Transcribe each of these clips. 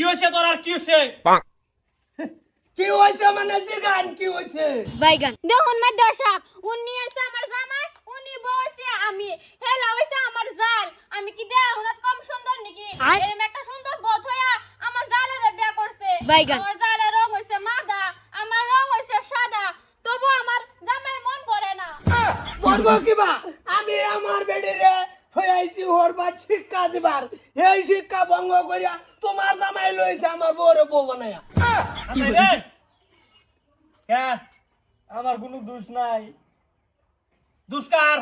কি হয়েছে তোর আর কি হয়েছে? কি হয়েছে মানে জিগান কি হয়েছে? বাইগান দেখুন মা দর্শক উনি আছে আমার জামাই উনি বউ আছে আমি। হেলা হইছে আমার জাল। আমি কি দেয়া হুনাত কম সুন্দর নাকি? এরম একটা সুন্দর বধ হইয়া আমার জালের বিয়া করছে। বাইগান। আমার জালের রং হইছে মাদা আমার রং হইছে সাদা। তবু আমার জামাইয়ের মন পড়ে না। বলব কিবা আমি আমার বেডিরে থইয়াইছি ওর বাদ শিক্ষা দিবার। এই শিক্ষা ভঙ্গ করিয়া তোমার জামাই লইছে আমার বউরে বউ রে হ্যাঁ আমার কোনো দোষ নাই। দুষ্কার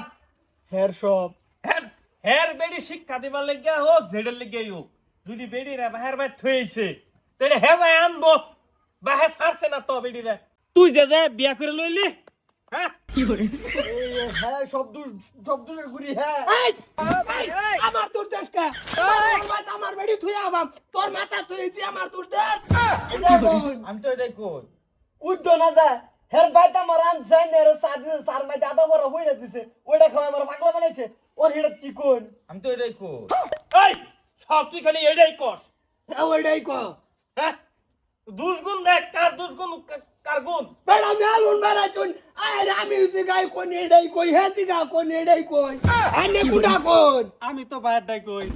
হের সব। হের হের বেডি শিক্ষা দিবার লাগিয়া হোক ঝেড়ের লেগে হোক যদি বেডি রে বাহের বাই থইছে তাহলে হে যায় আনব বাহে ছাড়ছে না তো বেডি রে তুই যে যে বিয়া করে লইলি হ্যাঁ? হ্যাঁ সব দোষ সব দোষের ঘুরি হ্যাঁ। আমার তোর দেশ আমার বেডি থুই আবাম। তোর মাথা থুইছি আমার তোর দেশ আমি তো এটাই কই। উদ্দ না যা হের বাইত আমার আন যাই না রে সাদি সার মাই দাদা বড় হইরা দিছে। ওইটা খাওয়া আমার পাগলা বানাইছে। ওর হেডা কি কোন? আমি তো এটাই কই। এই! সব তুই খালি এটাই কর। না ওইটাই কো হ্যাঁ? দুষ্গুণ দেখ কার দুষ্গুণ কার গুণ? বেড়া মেলুন বেড়া চুন। আরে আমি জিগাই কোন এডাই কই? হে জিগা কোন এডাই কই? আনে কুডা কোন? আমি তো বাইরটাই কই।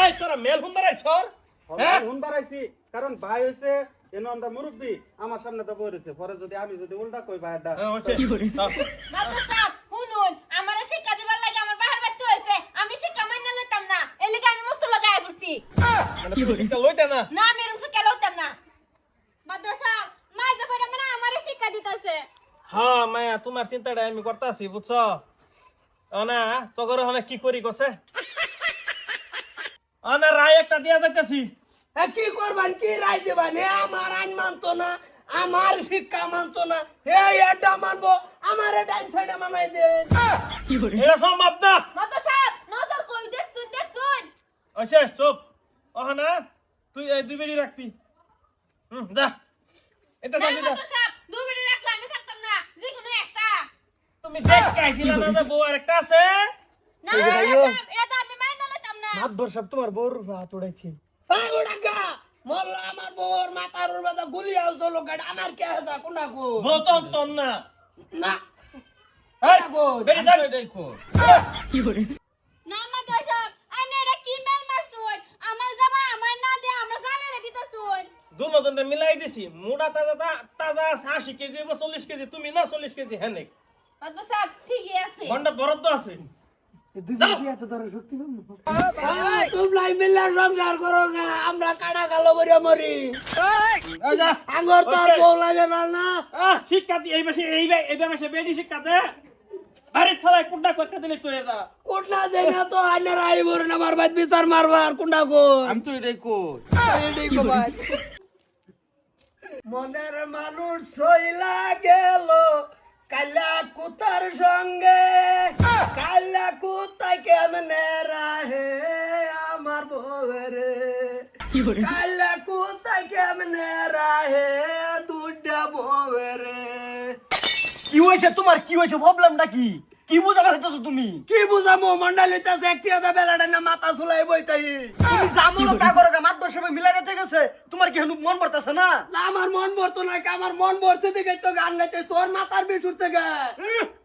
এই তোরা মেল হুন দাঁড়াই সর হ্যাঁ হুন বাড়াইছি। কারণ ভাই হইছে এনো আমরা মুরব্বী আমার সামনে তো বইরেছে পরে যদি আমি যদি উল্টা কই হ্যাঁ, হয়েছে। দাও। মাত্র সাপ শুনুন আমার শিক্ষা দিবার লাগে আমার বাহার বাচ্চা হয়েছে আমি শিক্ষা মাইনা লইতাম না এর লিগে আমি মস্ত লাগাই পড়ছি। মানে তুই শিক্ষা লইতে না? না আমি এরকম শিক্ষা লইতাম না। মাদ্রাসা মা যে পড়ে মানে আমারে শিক্ষা দিতেছে। হ্যাঁ মায়া তোমার চিন্তাটা আমি করতেছি বুঝছ? অনা তোর হলে কি করি কছে অনা রায় একটা দিয়া যাইতেছি। কি করবান? কি রাই দিবান? হে আমার আইন মানতো না আমার শিক্ষা মানতো না হে এটা মানবো আমার ডাইন সাইডে মানাই দে। এটা সম্ভব না। মাদ্রাসা নজর কই? দেখছুন দেখছুন। আচ্ছা চুপ। অহনা তুই এই দুই বেড়ি রাখবি। হুম যা। এটা না যাবি যা মাদ্রাসা দুই মিনিট রাখলে আমি থাকতাম না যে কোনো একটা তুমি দেখ কাইছিলা না যে বউ আর একটা আছে? না এটা আমি মাইনা লইতাম না। মাতবর সব তোমার বউর হাত উড়াইছে। ওডাগা মোল্লা আমার বউর মাথার গুলি আউছো আমার কে হাসা কোনা কো বউ তো তোর না। না। এই বেড়ি আমি যা তো এটাই কই। না মাদ্রাসা আইনে এটা কি মেল মারছুন? আমার জামাই আমার না দে আমরা জালে দিতেছুন। দুনো জনে মিলাই দিছি। মুড়া তাজা তাজা আছে আশি কেজি বা চল্লিশ কেজি। তুমি না চল্লিশ কেজি হ্যাঁ ঠিকই আছে। ঘণ্টা বরাদ্দ আছে। মিল্লা সংসার করো না আমরা কাটা কালো করে মরি। এই যা। আঙ্গর তোর Okay. বউ লাগে না না। শিক্ষা এই মাসে এই বে- এই মাসে বেডি শিক্ষা দে। বাড়ির ফেলায় কুন্ডা করতে দিলে চলে যা। কোটনা দেই না তো আইনের আই বড় না মারবার বিচার মারবার কোনটা কো আমি তো এটাই কই। এটাই কো ভাই। মনের মানুষ সইলা গেল কালা কুতার সঙ্গে। কালা কুতা কেমনে রাহে আমার বউরে কালা হইছে তোমার কি হইছে প্রবলেমটা কি? কি বুঝা পারতেছো তুমি? কি বুঝামো? মন্ডলিতে একটি আধা বেলাটা না মাথা চুলাই বইতাই তুমি জামুলো তা করো মাত্র সবাই মিলাই গেছে গেছে। তোমার কি হেনু মন পড়তাছে না? না, আমার মন ভরতো না আমার মন ভরছে দিকে তো গান গাইতে তোর মাথার বিশুর থেকে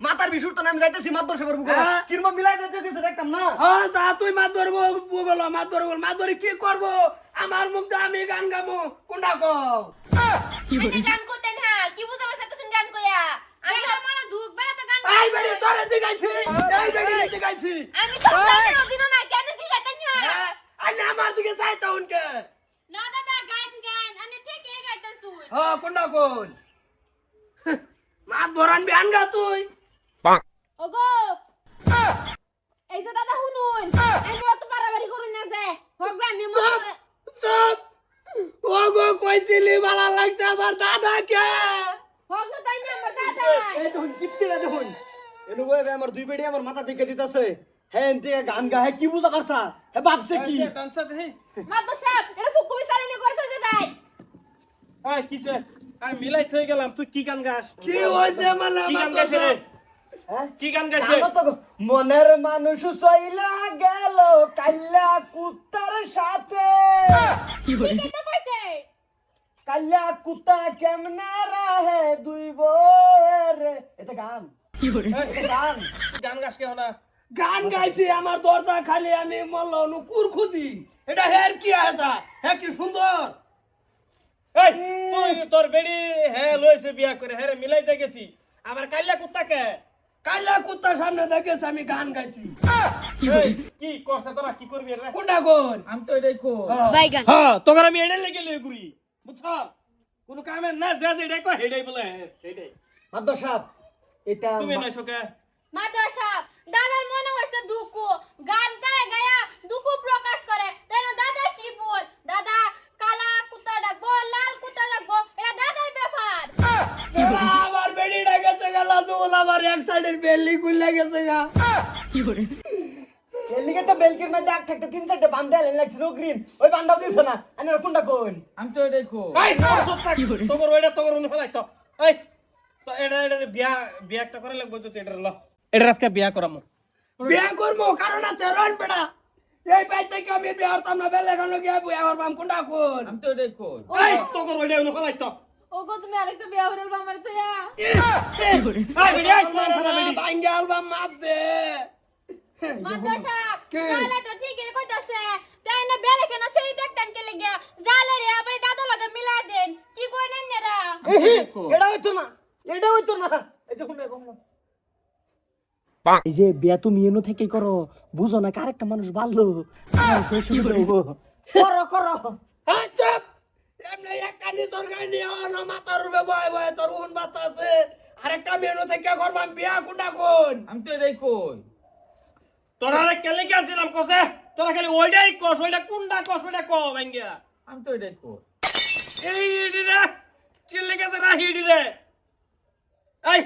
মাথার বিশুর তো আমি যাইতেছি মাত্র সবার মুখে হ্যাঁ। কিরম মিলাই গেছে গেছে দেখতাম না? হ্যাঁ যা তুই মাত ধরবো বলো মাত ধরবো মাত ধরে কি করব? আমার মুখ দিয়ে আমি গান গামু। কোনটা কও? আমি গান করতেন না কি বুঝা পারছ তুমি গান কইয়া? আমি আর মনে গান এই বেড়ি তোরে জিগাইছি এই বেড়ি জিগাইছি আমি তো গানের দিন না কেন হ্যাঁ হ্যাঁ। আরে আমার দিকে চাইতা উনকে। না দাদা গান গান আমি হ্যাঁ কোনটা কোন মাত ভরান বিয়ান গা তুই। ওগো। এই যে দাদা শুনুন। আমি অত বাড়াবাড়ি করুন না যে। হোক আমি চুপ চুপ। ওগো কইছিলি ভালো লাগছে আমার দাদাকে হোক না তাই না আমার দাদা এই দেখুন কিপটিরা দেখুন। এনু বয়ে আমার দুই বেড়ি আমার মাথা থেকে দিতেছে। হ্যাঁ এনতে গান গা হ্যাঁ কি বুঝা হ্যাঁ ভাবছে কি? টানছা দেহি মাদু সাহেব এটা ফুকু বিচারে নি করতে যে ভাই। এই কিসে আমি মিলাই থই গেলাম তুই কি গান গাস? কি মানে গান? হ্যাঁ? কি গান গাইছে জানো তো গো, মনের মানুষ সইলা গেল কাল্লা কুত্তার সাথে। কি কাল্লা কুত্তা কেমনে রাহে দুই বউয়ের এটা গান। গান। গান গাছ কেউ না। গান গাইছি আমার দরজা খালি আমি মল্ল নুকুর খুদি এটা হের কি আছে? হ্যাঁ কি সুন্দর? তুই তোর বেড়ি হ্যাঁ লইছে বিয়া করে হ্যাঁ রে মিলাইতে গেছি। আবার কাইলা কুত্তাকে? কাল্লা কুত্তার সামনে দেখেছি আমি গান গাইছি। কি করছে তোরা? কি করবি রে কোনটা কোন? আমি তো এটাই কই। বাইগান হ্যাঁ তোকে আমি এটাই লেগে লই ঘুরি বুঝছ? কোনো কামে না যা যে এটাই কয় হেডাই বলে হেডাই। মাদ্দা সাহেব এটা তুমি নইছো কে? সাহেব দাদার মনে হয়েছে দুঃখ। গান গায়ে গায়া দুঃখ প্রকাশ করে। তাই না দাদার কি বল? দাদা কালা কুত্তা ডাকবো লাল কুত্তা ডাকবো এটা দাদার ব্যাপার। আমার বেডিটা গেছে গা লাজুল আমার এক সাইডের বেল্লি খুলে গেছে গা। এর লিগে তো বেলকির মধ্যে এক থাকতে তিন চারটে বান্ধে আলেন লাগছিল গ্রিন ওই বান্ধাও দিছে না। আমি কোনটা কোন? আমি তো এটাই এই তোর সব তোর ওইটা তোর উনি ফেলাই তো এই তো এটা এটা বিয়া বিয়া একটা করে লাগবে তো এটা ল। এটা আজকে বিয়া করামু। বিয়া করব কারণ আছে রন বেড়া এই পাই থেকে আমি বিয়া হতাম না বেলে গানো গিয়া বিয়া করবাম কোনটা কোন আমি তো এটাই কই। এই! তোর ওইটা উনি ফেলাই তো। ওগো তুমি আরেকটা বিয়া হইল আমার তো ইয়া। এই বেড়ি আইস মান ফেলা বেড়ি ভাঙ্গে আলবাম মাপ দে। মাদর সাহেব কে? জালে তো ঠিকই কইতাছে। তাই না বেলে কেন সেই দেখতেন কে লাগিয়া। জালে রে আবার দাদা লগে মিলা দেন। কি কই। নেরা এটা হইতো না এটা হইতো না। এই বলো এই যে বিয়া তুমি এনো থেকে করো বুঝো না কারেকটা মানুষ ভালো। করো করো। হ্যাঁ চুপ! এমনি একটা নিজর গাই নিয়ে না মাথার রূপে বয় বয় তোর উন বাতা আরেকটা মেনু থেকে করবাম বিয়া কোনটা কোন? আমি তো এটাই কই। তোরা রে কেলে কি আনছিলাম কসে? তোরা খালি ওইটাই কস ওইটা কোনটা কস ওইটা ক ভাঙ্গিয়া আমি তো এটাই কই। এই ইডি রে চিল্লে গেছে না হিডি রে? এই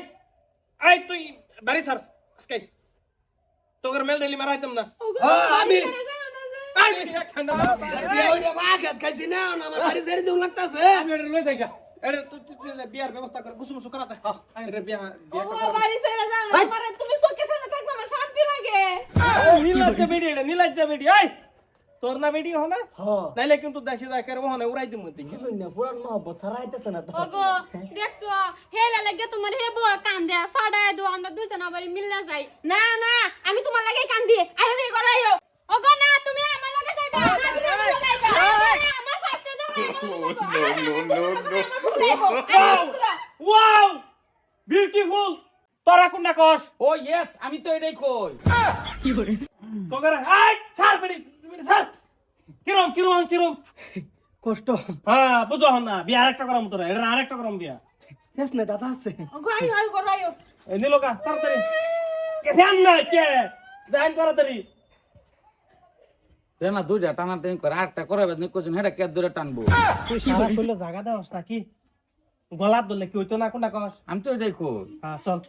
এই তুই বাড়ি স্যার আজকে তোর মেল ডেলি মারাইতাম না আমি বিয়ার ব্যবস্থা কর গুসু মুসু হ্যাঁ এটা বিয়া বিয়া তুমি চোখের সামনে থাকবে আমার শান্তি লাগে নীলাজ্জা বেডি এটা নীলাজ্জা বেডি এই তোর না বেডি হো না হ্যাঁ। নাইলে কিন্তু দেখি যায় কেরম হনে উড়াই দিমু তুই না পুরান মহব্বত ছাড়া আইতেছে না তো? ওগো দেখছ? হেলা লাগে তোমার হে বউ কান্দে ফাড়ায় দো আমরা দুজন আবার মিলনা যাই। না না আমি তোমার লাগে কান্দি। আইও দিয়ে করাইও ওগো না তুমি আমার লগে যাইবা। না তুমি আমার লগে যাইবা। আমার পাশে যাও ওয়াও বিউটিফুল তোরা কোনটা কস? ও ইয়েস আমি তো এটাই কই। তোগরে এই ছাড় বেডি। বেডি কিরম কিরম কিরম? কষ্ট। হ্যাঁ বুঝো হন না বিয়া আরেকটা করাম তোরা এটা আরেকটা করাম বিয়া। বেশ না দাদা আছে। ওগো আইও আইও করাইও এই নিলোকা তাড়াতাড়ি। কে ধ্যান নাই কে? যাইন তাড়াতাড়ি। না দুইটা টানা টানি করে আরেকটা করে বেদনি কজন হেটা কে দূরে টানবো? সারা শরীরে জায়গা দেওয়াস নাকি? গলার ধরলে কি হইতো না কোনটা কস? আমি তো এটাই কই। হ্যাঁ চল।